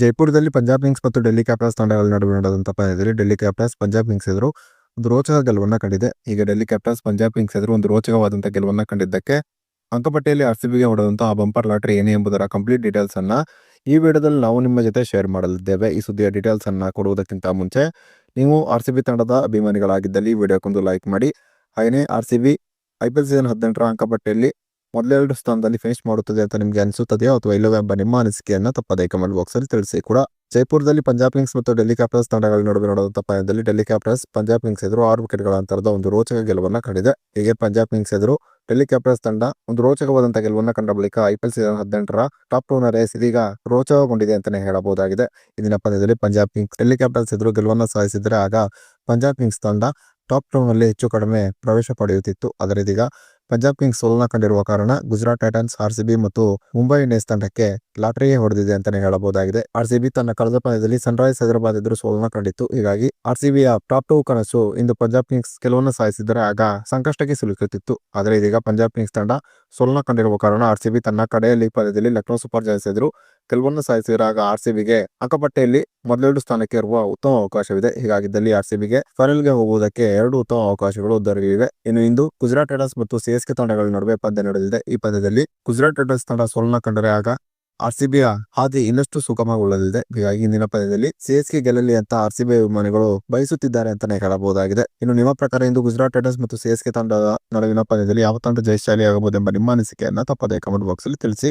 ಜೈಪುರದಲ್ಲಿ Punjab Kings ಮತ್ತು Delhi capitals ತಂಡಗಳ ನಡುವೆ ನಡೆದಂತಹ ಪಂದ್ಯದಲ್ಲಿ ಡೆಲ್ಲಿ ಕ್ಯಾಪಿಟಲ್ಸ್ ಪಂಜಾಬ್ ಕಿಂಗ್ಸ್ ಎದುರು ಒಂದು ರೋಚಕ ಗೆಲುವನ್ನು ಕಂಡಿದೆ. ಈಗ ಡೆಲ್ಲಿ ಕ್ಯಾಪಿಟಲ್ಸ್ ಪಂಜಾಬ್ ಕಿಂಗ್ಸ್ ಎದುರು ಒಂದು ರೋಚಕವಾದಂತ ಗೆಲುವನ್ನು ಕಂಡಿದ್ದಕ್ಕೆ ಅಂಕಪಟ್ಟಿಯಲ್ಲಿ ಆರ್ ಸಿ ಬಿಗೆ ಹೊಡೆದಂತಹ ಆ ಬಂಪರ್ ಲಾಟ್ರಿ ಏನೇ ಎಂಬುದರ ಕಂಪ್ಲೀಟ್ ಡೀಟೇಲ್ಸ್ ಅನ್ನ ಈ ವಿಡಿಯೋದಲ್ಲಿ ನಾವು ನಿಮ್ಮ ಜೊತೆ ಶೇರ್ ಮಾಡಲಿದ್ದೇವೆ. ಈ ಸುದ್ದಿಯ ಡೀಟೇಲ್ಸ್ ಅನ್ನ ಕೊಡುವುದಕ್ಕಿಂತ ಮುಂಚೆ ನೀವು ಆರ್ ಸಿ ಬಿ ತಂಡದ ಅಭಿಮಾನಿಗಳಾಗಿದ್ದಲ್ಲಿ ಈ ವಿಡಿಯೋಕ್ಕೊಂದು ಲೈಕ್ ಮಾಡಿ. ಹಾಗೆಯೇ R C B I P L season ಹದಿನೆಂಟರ ಅಂಕಪಟ್ಟಿಯಲ್ಲಿ ಮೊದಲೆರಡು ಸ್ಥಾನದಲ್ಲಿ ಫಿನಿಶ್ ಮಾಡುತ್ತದೆ ಅಂತ ನಿಮಗೆ ಅನಿಸುತ್ತದೆಯೋ? ಅಥವಾ ಇಲ್ಲವೇ ಎಂಬ ನಿಮ್ಮ ಅನಿಸಿಕೆಯನ್ನ ತಪ್ಪದೇ ಕಮೆಂಟ್ ಬಾಕ್ಸ್ ಅಲ್ಲಿ ತಿಳಿಸಿ ಕೂಡ. ಜೈಪುರದಲ್ಲಿ ಪಂಜಾಬ್ ಕಿಂಗ್ಸ್ ಮತ್ತು ಡೆಲ್ಲಿ ಕ್ಯಾಪಿಟಲ್ಸ್ ತಂಡಗಳ ನಡುವೆ ನಡೆದಂತ ಪಂದ್ಯದಲ್ಲಿ ಡೆಲ್ಲಿ ಕ್ಯಾಪಿಟಲ್ಸ್ ಪಂಜಾಬ್ ಕಿಂಗ್ಸ್ ಎದುರು ಆರು ವಿಕೆಟ್ಗಳ ಅಂತರದ ಒಂದು ರೋಚಕ ಗೆಲುವನ್ನ ಕಂಡಿದೆ. ಹೀಗೆ ಪಂಜಾಬ್ ಕಿಂಗ್ಸ್ ಎದುರು ಡೆಲ್ಲಿ ಕ್ಯಾಪಿಟಲ್ಸ್ ತಂಡ ಒಂದು ರೋಚಕವಾದಂತಹ ಗೆಲುವನ್ನ ಕಂಡ ಬಳಿಕ ಐಪಿಎಲ್ ಸೀಸನ್ ಹದಿನೆಂಟರ ಟಾಪ್ ಟೂನ ರೇಸ್ ಇದೀಗ ರೋಚಕಗೊಂಡಿದೆ ಅಂತಾನೆ ಹೇಳಬಹುದಾಗಿದೆ. ಇಂದಿನ ಪಂದ್ಯದಲ್ಲಿ ಪಂಜಾಬ್ ಕಿಂಗ್ಸ್ ಡೆಲ್ಲಿ ಕ್ಯಾಪಿಟಲ್ಸ್ ಎದುರು ಗೆಲುವನ್ನ ಸಾಧಿಸಿದರೆ ಆಗ ಪಂಜಾಬ್ ಕಿಂಗ್ಸ್ ತಂಡ ಟಾಪ್ ಟೂನಲ್ಲಿ ಹೆಚ್ಚು ಕಡಿಮೆ ಪ್ರವೇಶ ಪಡೆಯುತ್ತಿತ್ತು. ಆದರೆ ಇದೀಗ ಪಂಜಾಬ್ ಕಿಂಗ್ಸ್ ಸೋಲನ್ನ ಕಂಡಿರುವ ಕಾರಣ ಗುಜರಾತ್ ಟೈಟನ್ಸ್ ಆರ್ಸಿಬಿ ಮತ್ತು ಮುಂಬೈ ಇಂಡಿಯನ್ಸ್ ತಂಡಕ್ಕೆ ಲಾಟರಿಯೇ ಹೊಡೆದಿದೆ ಅಂತಾನೆ ಹೇಳಬಹುದಾಗಿದೆ. ಆರ್ಸಿಬಿ ತನ್ನ ಕಳೆದ ಪಂದ್ಯದಲ್ಲಿ ಸನ್ರೈಸ್ ಹೈದರಾಬಾದ್ ಎದುರು ಸೋಲನ್ನ ಕಂಡಿತ್ತು. ಹೀಗಾಗಿ ಆರ್ಸಿಬಿಯ ಟಾಪ್ ಟೂ ಕನಸು ಇಂದು ಪಂಜಾಬ್ ಕಿಂಗ್ಸ್ ಗೆಲುವನ್ನು ಸಾಯಿಸಿದರೆ ಆಗ ಸಂಕಷ್ಟಕ್ಕೆ ಸಿಲುಕುತ್ತಿತ್ತು. ಆದರೆ ಇದೀಗ ಪಂಜಾಬ್ ಕಿಂಗ್ಸ್ ತಂಡ ಸೋಲನ್ನ ಕಂಡಿರುವ ಕಾರಣ ಆರ್ಸಿಬಿ ತನ್ನ ಕಡೆಯಲ್ಲಿ ಪಂದ್ಯದಲ್ಲಿ ಲಕ್ನೋ ಸೂಪರ್ ಜಾಯ್ಸ್ ಎದುರು ಆಗ ಆರ್ಸಿಬಿಗೆ ಅಂಕಪಟ್ಟಿಯಲ್ಲಿ ಮೊದಲೆರಡು ಸ್ಥಾನಕ್ಕೆ ಇರುವ ಉತ್ತಮ ಅವಕಾಶವಿದೆ. ಹೀಗಾಗಿದ್ದಲ್ಲಿ ಆರ್ಸಿಬಿಗೆ ಫೈನಲ್ಗೆ ಹೋಗುವುದಕ್ಕೆ ಎರಡು ಉತ್ತಮ ಅವಕಾಶಗಳು ದೊರೆಯಿವೆ. ಇನ್ನು ಇಂದು ಗುಜರಾತ್ ರೈಡರ್ಸ್ ಮತ್ತು ಸಿಎಸ್ಕೆ ತಂಡಗಳ ನಡುವೆ ಪಂದ್ಯ ನಡೆದಿದೆ. ಈ ಪಂದ್ಯದಲ್ಲಿ ಗುಜರಾತ್ ರೈಡರ್ಸ್ ತಂಡ ಸೋಲನ್ನ ಕಂಡರೆ ಆಗ ಆರ್ಸಿಬಿಯ ಹಾದಿ ಇನ್ನಷ್ಟು ಸುಗಮಗೊಳ್ಳಲಿದೆ. ಹೀಗಾಗಿ ಇಂದಿನ ಪಂದ್ಯದಲ್ಲಿ ಸಿಎಸ್ಕೆ ಗೆಲ್ಲಲಿ ಅಂತ ಬಿ ಅಭಿಮಾನಿಗಳು ಬಯಸುತ್ತಿದ್ದಾರೆ ಅಂತಾನೆ ಹೇಳಬಹುದಾಗಿದೆ. ಇನ್ನು ನಿಮ್ಮ ಪ್ರಕಾರ ಇಂದು ಗುಜರಾತ್ ಟೈಟನ್ಸ್ ಮತ್ತು ಸಿಎಸ್ಕೆ ತಂಡದ ನಡುವಿನ ಪಂದ್ಯದಲ್ಲಿ ಯಾವ ತಂಡ ಜಯಶಾಲಿ ಆಗಬಹುದೆಂಬ ನಿಮ್ಮ ಅನಿಸಿಕೆಯನ್ನ ತಪ್ಪದೇ ಕಮೆಂಟ್ ಬಾಕ್ಸ್ ಅಲ್ಲಿ ತಿಳಿಸಿ.